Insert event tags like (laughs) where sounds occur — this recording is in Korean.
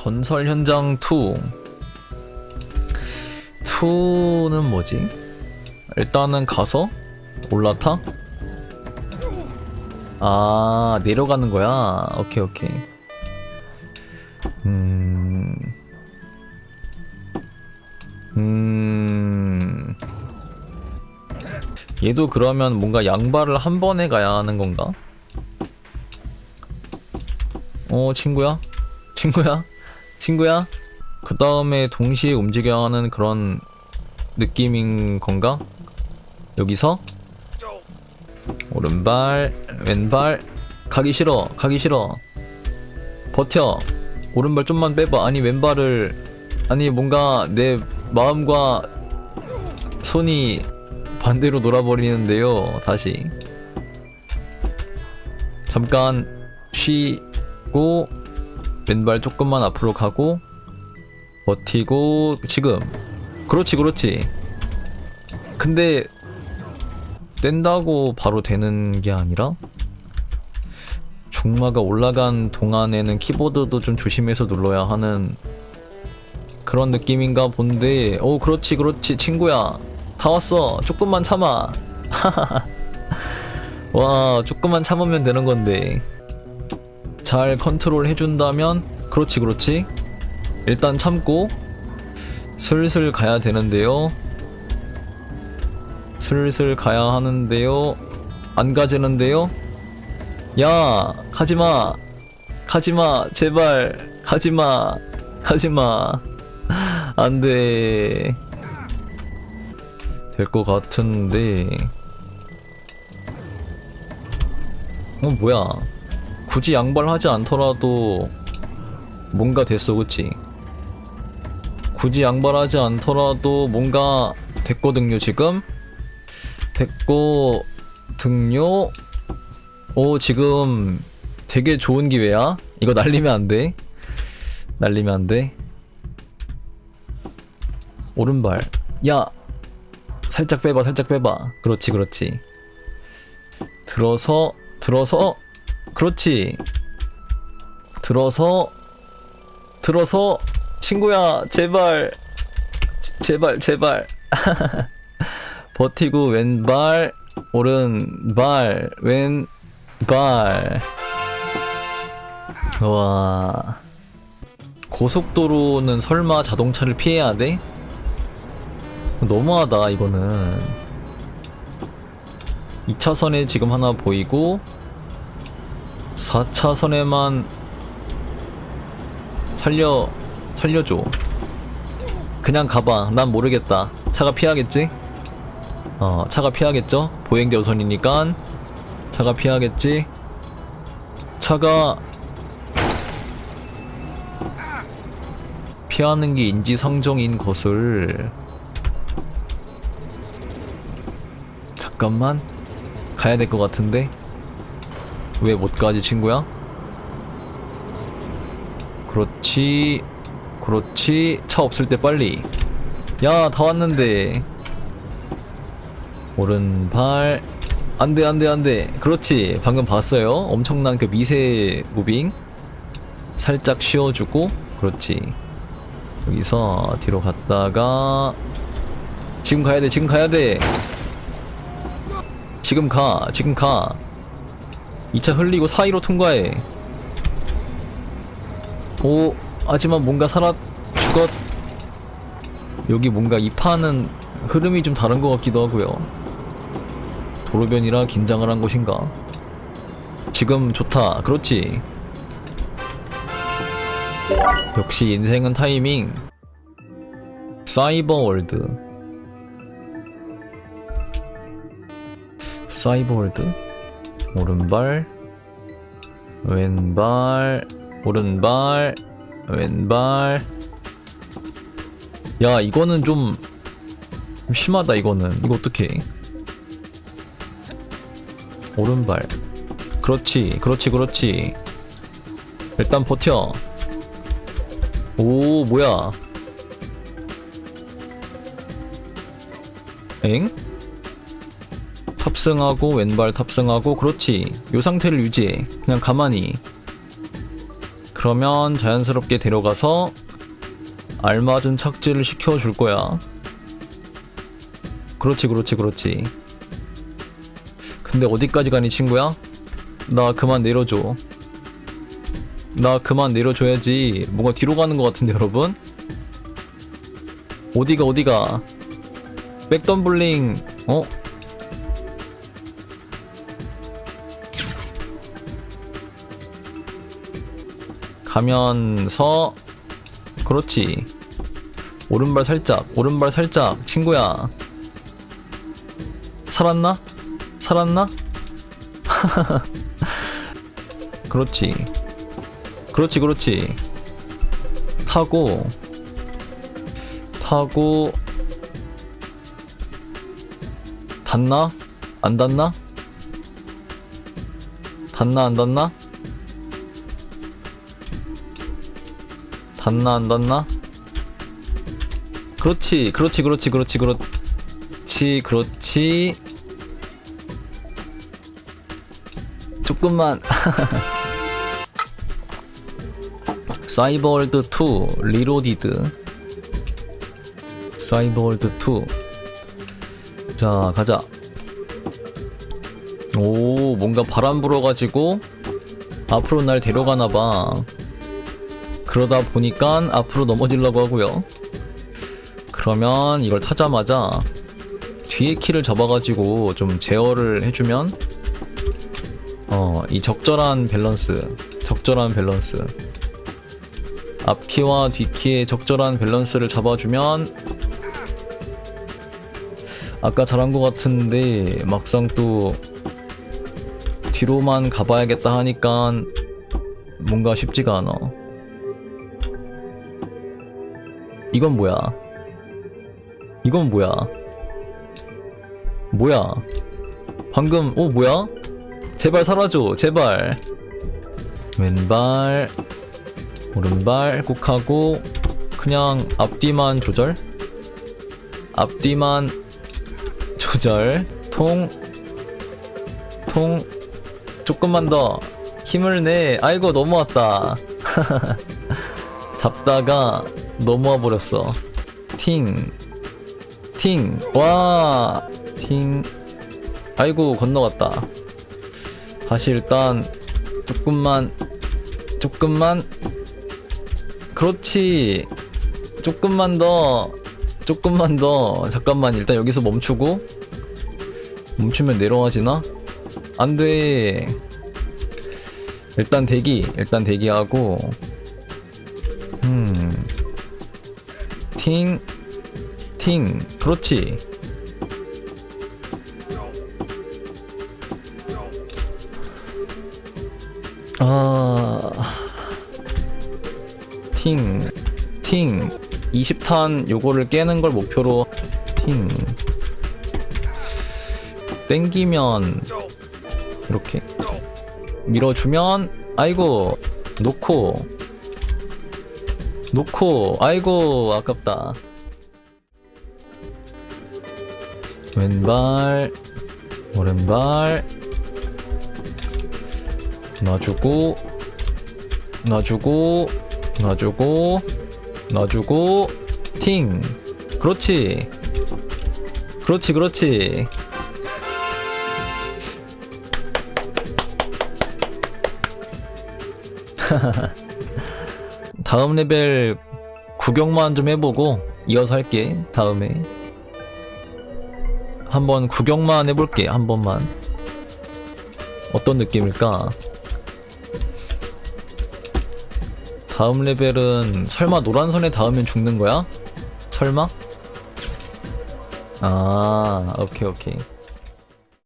건설 현장 2 2는 뭐지? 일단은 가서 올라타? 아 내려가는 거야? 오케이 오케이 음... 음... 얘도 그러면 뭔가 양발을 한 번에 가야 하는 건가? 어 친구야? 친구야? 친구야? 그 다음에 동시에 움직여야 하는 그런 느낌인 건가? 여기서? 오른발 왼발. 가기 싫어 가기 싫어. 버텨. 오른발 좀만 빼봐. 아니 왼발을 아니 뭔가 내 마음과 손이 반대로 놀아버리는데요 다시. 잠깐 쉬고 왼발 조금만 앞으로 가고 버티고 지금. 그렇지 그렇지. 근데 뗀다고 바로 되는 게 아니라 중마가 올라간 동안에는 키보드도 좀 조심해서 눌러야 하는 그런 느낌인가 본데 오 그렇지 그렇지. 친구야 다 왔어. 조금만 참아. (laughs) 와 조금만 참으면 되는 건데 잘 컨트롤 해준다면 그렇지 그렇지. 일단 참고. 슬슬 가야 되는데요. 슬슬 가야 하는데요. 안 가지는데요. 야 가지마. 가지마 제발. 가지마 가지마. (laughs) 안돼. 될 것 같은데. 어 뭐야 굳이 양발하지 않더라도 뭔가 됐어 그치? 굳이 양발하지 않더라도 뭔가 됐거든요 지금? 됐거든요? 오 지금 되게 좋은 기회야. 이거 날리면 안돼. 날리면 안돼. 오른발. 야! 살짝 빼봐 살짝 빼봐. 그렇지 그렇지. 들어서 들어서 그렇지. 들어서 들어서 친구야 제발 제- 제발 제발. (laughs) 버티고 왼발 오른발 왼발. 와. 고속도로는 설마 자동차를 피해야 돼? 너무하다 이거는. 2차선에 지금 하나 보이고 4차선에만 살려 살려줘. 그냥 가봐. 난 모르겠다. 차가 피하겠지? 어 차가 피하겠죠? 보행자 우선이니까. 차가 피하겠지? 차가 피하는 게 인지상정인 것을. 잠깐만. 가야 될 것 같은데 왜 못 가지 친구야? 그렇지 그렇지. 차 없을 때 빨리. 야 다 왔는데. 오른발 안돼 안돼 안돼. 그렇지 방금 봤어요. 엄청난 그 미세 무빙. 살짝 쉬어주고 그렇지. 여기서 뒤로 갔다가 지금 가야 돼 지금 가야 돼. 지금 가 지금 가 2차 흘리고 사이로 통과해. 오 하지만 뭔가 살아 죽었. 여기 뭔가 이 판은 흐름이 좀 다른 것 같기도 하고요. 도로변이라 긴장을 한 것인가? 지금 좋다. 그렇지. 역시 인생은 타이밍. 사이버 월드. 사이버 월드 오른발 왼발 오른발 왼발. 야 이거는 좀 심하다 이거는. 이거 어떡해? 오른발. 그렇지 그렇지 그렇지. 일단 버텨. 오 뭐야? 엥? 탑승하고 왼발 탑승하고 그렇지 요 상태를 유지해 그냥 가만히 그러면 자연스럽게 데려가서 알맞은 착지를 시켜줄 거야. 그렇지, 그렇지, 그렇지. 근데 어디까지 가니, 친구야? 나 그만 내려줘. 나 그만 내려줘야지. 뭔가 뒤로 가는 것 같은데, 여러분? 어디가, 어디가? 백덤블링, 어? 가면서 그렇지 오른발 살짝 오른발 살짝 친구야 살았나? 살았나? (laughs) 그렇지 그렇지 그렇지 타고 타고 닿나? 안 닿나? 닿나 안 닿나? 닿나 안 닿나? 그렇지 그렇지 그렇지 그렇지 그렇지 그렇지. 조금만. (laughs) 사이버월드 2 리로디드. 사이버월드 2 자 가자. 오 뭔가 바람 불어가지고 앞으로 날 데려가나봐 그러다 보니까 앞으로 넘어지려고 하고요. 그러면 이걸 타자마자 뒤에 키를 잡아가지고 좀 제어를 해주면 어, 이 적절한 밸런스, 적절한 밸런스. 앞키와 뒤키의 적절한 밸런스를 잡아주면 아까 잘한 것 같은데 막상 또 뒤로만 가봐야겠다 하니까 뭔가 쉽지가 않아. 이건 뭐야? 이건 뭐야? 뭐야? 방금 어 뭐야? 제발 사라져 제발 왼발 오른발 꾹 하고 그냥 앞뒤만 조절 앞뒤만 조절 통 통 조금만 더 힘을 내 아이고 넘어왔다 (laughs) 잡다가 넘어와 버렸어. 팅. 팅. 와. 팅. 아이고, 건너갔다. 다시 일단, 조금만, 조금만. 그렇지. 조금만 더. 조금만 더. 잠깐만, 일단 여기서 멈추고. 멈추면 내려가지나? 안 돼. 일단 대기. 일단 대기하고. 음. 팅, 팅, 그렇지. 아, 팅, 팅, 20탄 요거를 깨는 걸 목표로 팅. 땡기면 이렇게 밀어주면 아이고 놓고 놓고. 아이고 아깝다. 왼발 오른발. 놔주고 놔주고 놔주고 놔주고. 팅. 그렇지. 그렇지 그렇지 (laughs) 다음 레벨 구경만 좀 해보고 이어서 할게 다음에 한번 구경만 해볼게 한 번만 어떤 느낌일까 다음 레벨은 설마 노란선에 닿으면 죽는 거야? 설마? 아 오케이 오케이